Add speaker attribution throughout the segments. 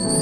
Speaker 1: ప్రభు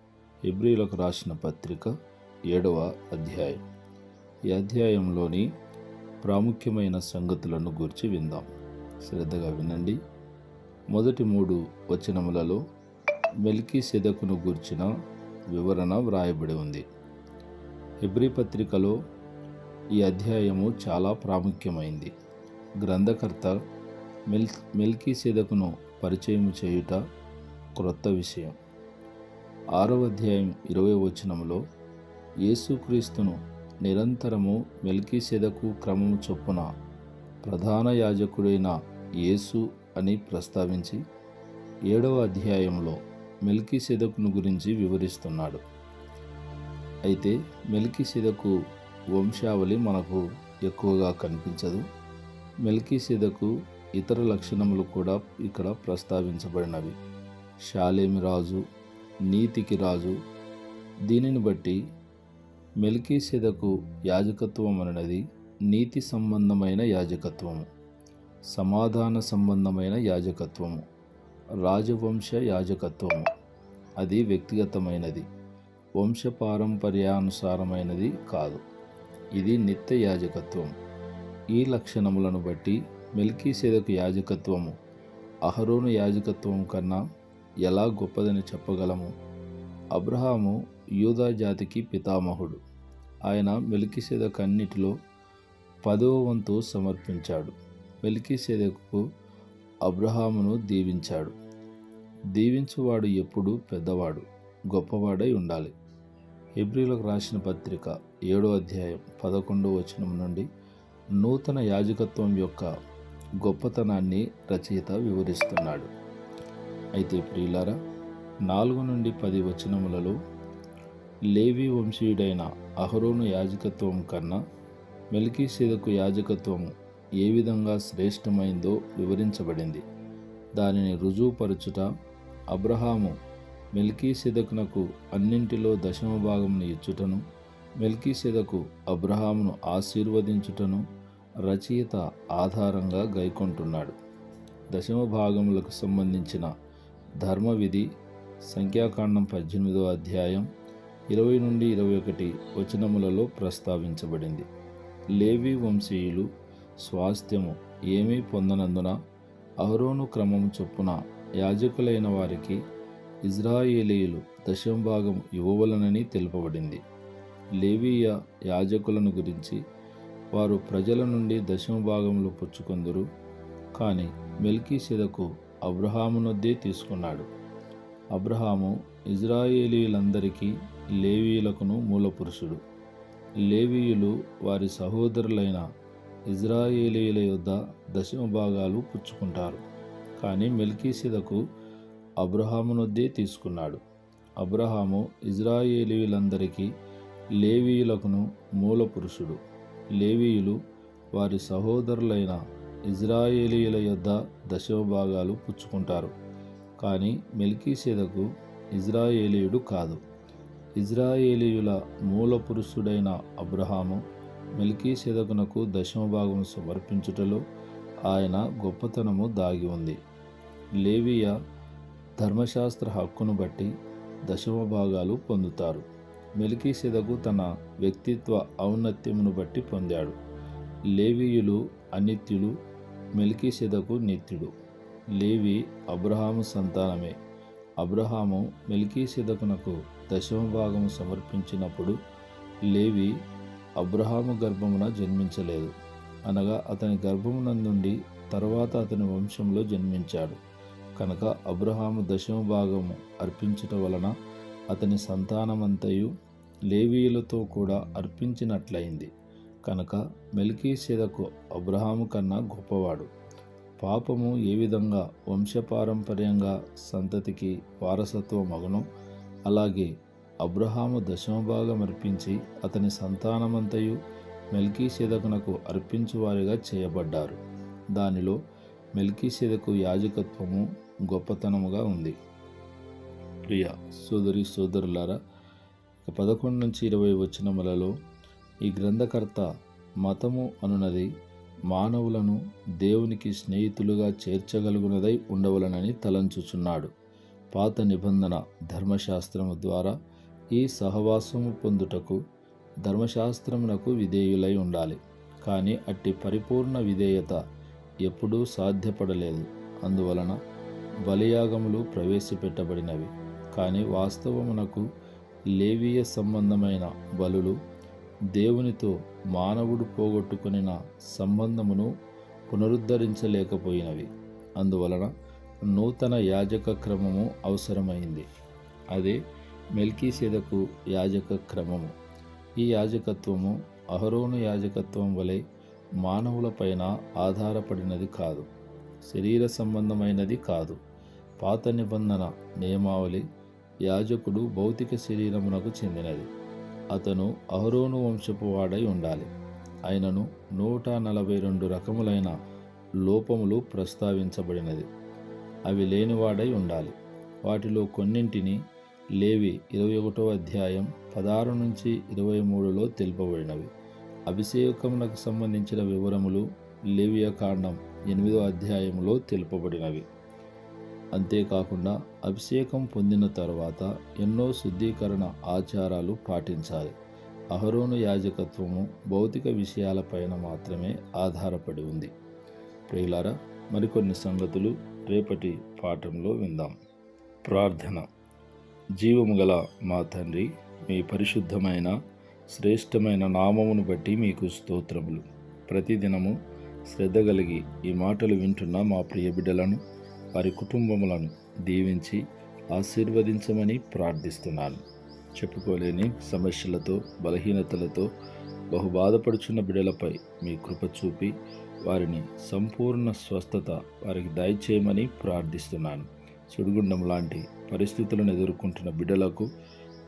Speaker 1: ఇబ్రిలకు రాసిన పత్రిక ఏడవ అధ్యాయం. ఈ అధ్యాయంలోని ప్రాముఖ్యమైన సంగతులను గురించి విందాం. శ్రద్ధగా వినండి. మొదటి మూడు వచనములలో మెల్కీ సెదకును గూర్చిన వివరణ వ్రాయబడి ఉంది. హెబ్రి పత్రికలో ఈ అధ్యాయము చాలా ప్రాముఖ్యమైంది. గ్రంథకర్త మెల్ మెల్కీ సెదకును పరిచయం చేయుట క్రొత్త విషయం. ఆరవ అధ్యాయం ఇరవై వచనంలో యేసుక్రీస్తును నిరంతరము మెల్కీసెదకు క్రమము చొప్పున ప్రధాన యాజకుడైన యేసు అని ప్రస్తావించి ఏడవ అధ్యాయంలో మెల్కీసెదకును గురించి వివరిస్తున్నాడు. అయితే మెల్కీసెదకు వంశావళి మనకు ఎక్కువగా కనిపించదు. మెల్కీసెదకు ఇతర లక్షణములు కూడా ఇక్కడ ప్రస్తావించబడినవి. షాలేమి రాజు నీతికి రాజు. దీనిని బట్టి మెల్కీసెదకు యాజకత్వం అనేది నీతి సంబంధమైన యాజకత్వము సమాధాన సంబంధమైన యాజకత్వము రాజవంశ యాజకత్వము. అది వ్యక్తిగతమైనది వంశపారంపర్యానుసారమైనది కాదు. ఇది నిత్య యాజకత్వం. ఈ లక్షణములను బట్టి మెల్కీసెదకు యాజకత్వము అహరోను యాజకత్వం కన్నా ఎలా గొప్పదని చెప్పగలము? అబ్రహాము యూదా జాతికి పితామహుడు. ఆయన మెలికిసెదకు అన్నిటిలో పదవ వంతు సమర్పించాడు. మెలికిసేదకు అబ్రహామును దీవించాడు. దీవించువాడు ఎప్పుడు పెద్దవాడు గొప్పవాడై ఉండాలి. ఎబ్రిలకు రాసిన పత్రిక ఏడో అధ్యాయం పదకొండో వచనం నుండి నూతన యాజకత్వం యొక్క గొప్పతనాన్ని రచయిత వివరిస్తున్నాడు. అయితే ప్రియులారా నాలుగు నుండి పది వచనములలో లేవి వంశీయుడైన అహరోను యాజకత్వం కన్నా మెల్కీసేదకు యాజకత్వం ఏ విధంగా శ్రేష్టమైందో వివరించబడింది. దానిని రుజువుపరచుట అబ్రహాము మెల్కీసెదకునకు అన్నింటిలో దశమ భాగమును ఇచ్చుటను మెల్కీసెదకు అబ్రహామును ఆశీర్వదించుటను రచయిత ఆధారంగా గైకొంటున్నాడు. దశమ భాగములకు సంబంధించిన ధర్మవిధి సంఖ్యాకాండం పద్దెనిమిదో అధ్యాయం ఇరవై నుండి ఇరవై ఒకటి వచనములలో ప్రస్తావించబడింది. లేవి వంశీయులు స్వాస్థ్యము ఏమీ పొందనందున అహరోను క్రమం చొప్పున యాజకులైన వారికి ఇజ్రాయేలీయులు దశంభాగం ఇవ్వవలనని తెలుపబడింది. లేవీయ యాజకులను గురించి వారు ప్రజల నుండి దశమభాగంలో పుచ్చుకొందురు. కానీ మెల్కీసెదకు అబ్రహామునొద్దే తీసుకున్నాడు. అబ్రహాము ఇజ్రాయేలీలందరికీ లేవీయులకును మూలపురుషుడు. లేవీయులు వారి సహోదరులైన ఇజ్రాయేలీల యొద్ద దశమ భాగాలు పుచ్చుకుంటారు. కానీ మెల్కీసిదకు అబ్రహామునొద్దే తీసుకున్నాడు. అబ్రహాము ఇజ్రాయేలీలందరికీ లేవీయులకును మూలపురుషుడు. లేవీయులు వారి సహోదరులైన ఇజ్రాయేలీయుల యొద్ద దశమ భాగాలు పుచ్చుకుంటారు. కానీ మెల్కీసేదకు ఇజ్రాయేలీయుడు కాదు. ఇజ్రాయేలీయుల మూల పురుషుడైన అబ్రహాము మెల్కీసేదకునకు దశమభాగం సమర్పించుటలో ఆయన గొప్పతనము దాగి ఉంది. లేవియ ధర్మశాస్త్ర హక్కును బట్టి దశమ భాగాలు పొందుతారు. మెలికీసెదకు తన వ్యక్తిత్వ ఔన్నత్యమును బట్టి పొందాడు. లేవీయులు అనిత్యులు మెలికిసెదకు నిత్యుడు లేవి అబ్రహాము సంతానమే. అబ్రహాము మెలికిసెదకునకు దశమ భాగము సమర్పించినప్పుడు లేవి అబ్రహాము గర్భమున జన్మించలేదు. అనగా అతని గర్భమునందుండి తర్వాత అతని వంశంలో జన్మించాడు. కనుక అబ్రహాము దశమ భాగము అర్పించుట వలన అతని సంతానమంతయు లేవీయులతో కూడా అర్పించినట్లయింది. కనుక మెల్కీసెదకు అబ్రహాము కన్నా గొప్పవాడు. పాపము ఏ విధంగా వంశపారంపర్యంగా సంతతికి వారసత్వం మగును అలాగే అబ్రహాము దశమభాగం అర్పించి అతని సంతానమంతయు మెల్కీసెదకునకు అర్పించువారిగా చేయబడ్డారు. దానిలో మెల్కీసెదకు యాజకత్వము గొప్పతనముగా ఉంది. ప్రియ సోదరి సోదరులారా పదకొండు నుంచి ఇరవై వచనములలో ఈ గ్రంథకర్త మతము అనునది మానవులను దేవునికి స్నేహితులుగా చేర్చగలుగునదై ఉండవలనని తలంచుచున్నాడు. పాత నిబంధన ధర్మశాస్త్రము ద్వారా ఈ సహవాసము పొందుటకు ధర్మశాస్త్రమునకు విధేయులై ఉండాలి. కానీ అట్టి పరిపూర్ణ విధేయత ఎప్పుడూ సాధ్యపడలేదు. అందువలన బలియాగములు ప్రవేశపెట్టబడినవి. కానీ వాస్తవమునకు లేవీయ సంబంధమైన బలులు దేవునితో మానవుడు పోగొట్టుకునిన సంబంధమును పునరుద్ధరించలేకపోయినవి. అందువలన నూతన యాజక క్రమము అవసరమైంది. అదే మెల్కీసేదకు యాజక క్రమము. ఈ యాజకత్వము అహరోను యాజకత్వం వలె మానవులపైన ఆధారపడినది కాదు. శరీర సంబంధమైనది కాదు. పాత నిబంధన నియమావళి యాజకుడు భౌతిక శరీరమునకు చెందినది. అతను అహరోను వంశపు వాడై ఉండాలి. ఆయనను నూట నలభై రెండు రకములైన లోపములు ప్రస్తావించబడినది. అవి లేనివాడై ఉండాలి. వాటిలో కొన్నింటిని లేవి ఇరవై ఒకటో అధ్యాయం పదహారు నుంచి ఇరవై మూడులో తెలుపబడినవి. అభిషేకమునకు సంబంధించిన వివరములు లేవియ కాండం ఎనిమిదో అధ్యాయంలో తెలుపబడినవి. అంతేకాకుండా అభిషేకం పొందిన తర్వాత ఎన్నో శుద్ధీకరణ ఆచారాలు పాటించాలి. అహరోను యాజకత్వము భౌతిక విషయాలపైన మాత్రమే ఆధారపడి ఉంది. ప్రియులారా మరికొన్ని సంగతులు రేపటి పాఠంలో విందాం. ప్రార్థన. జీవము గల మా తండ్రి మీ పరిశుద్ధమైన శ్రేష్టమైన నామమును బట్టి మీకు స్తోత్రములు. ప్రతిదినము శ్రద్ధ కలిగి ఈ మాటలు వింటున్న మా ప్రియ బిడ్డలను వారి కుటుంబములను దీవించి ఆశీర్వదించమని ప్రార్థిస్తున్నాను. చెప్పుకోలేని సమస్యలతో బలహీనతలతో బహు బాధపడుచున్న బిడలపై మీ కృప చూపి వారిని సంపూర్ణ స్వస్థత వారికి దయచేయమని ప్రార్థిస్తున్నాను. సుడిగుండం లాంటి పరిస్థితులను ఎదుర్కొంటున్న బిడ్డలకు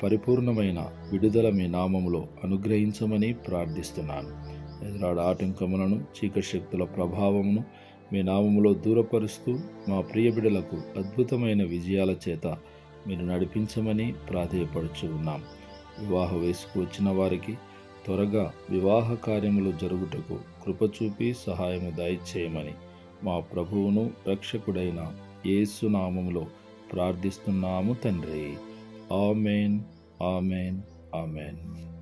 Speaker 1: పరిపూర్ణమైన విడుదల మీ నామములో అనుగ్రహించమని ప్రార్థిస్తున్నాను. ఎదురాడ ఆటంకములను చీకటి శక్తుల ప్రభావమును మీ నామములో దూరపరుస్తూ మా ప్రియ బిడలకు అద్భుతమైన విజయాల చేత మీరు నడిపించమని ప్రాధేయపడుచు ఉన్నాం. వివాహ వయసుకు వచ్చిన వారికి త్వరగా వివాహ కార్యములు జరుగుటకు కృపచూపి సహాయము దయచేయమని మా ప్రభువును రక్షకుడైన యేసునామములో ప్రార్థిస్తున్నాము తండ్రి. Amen amen amen.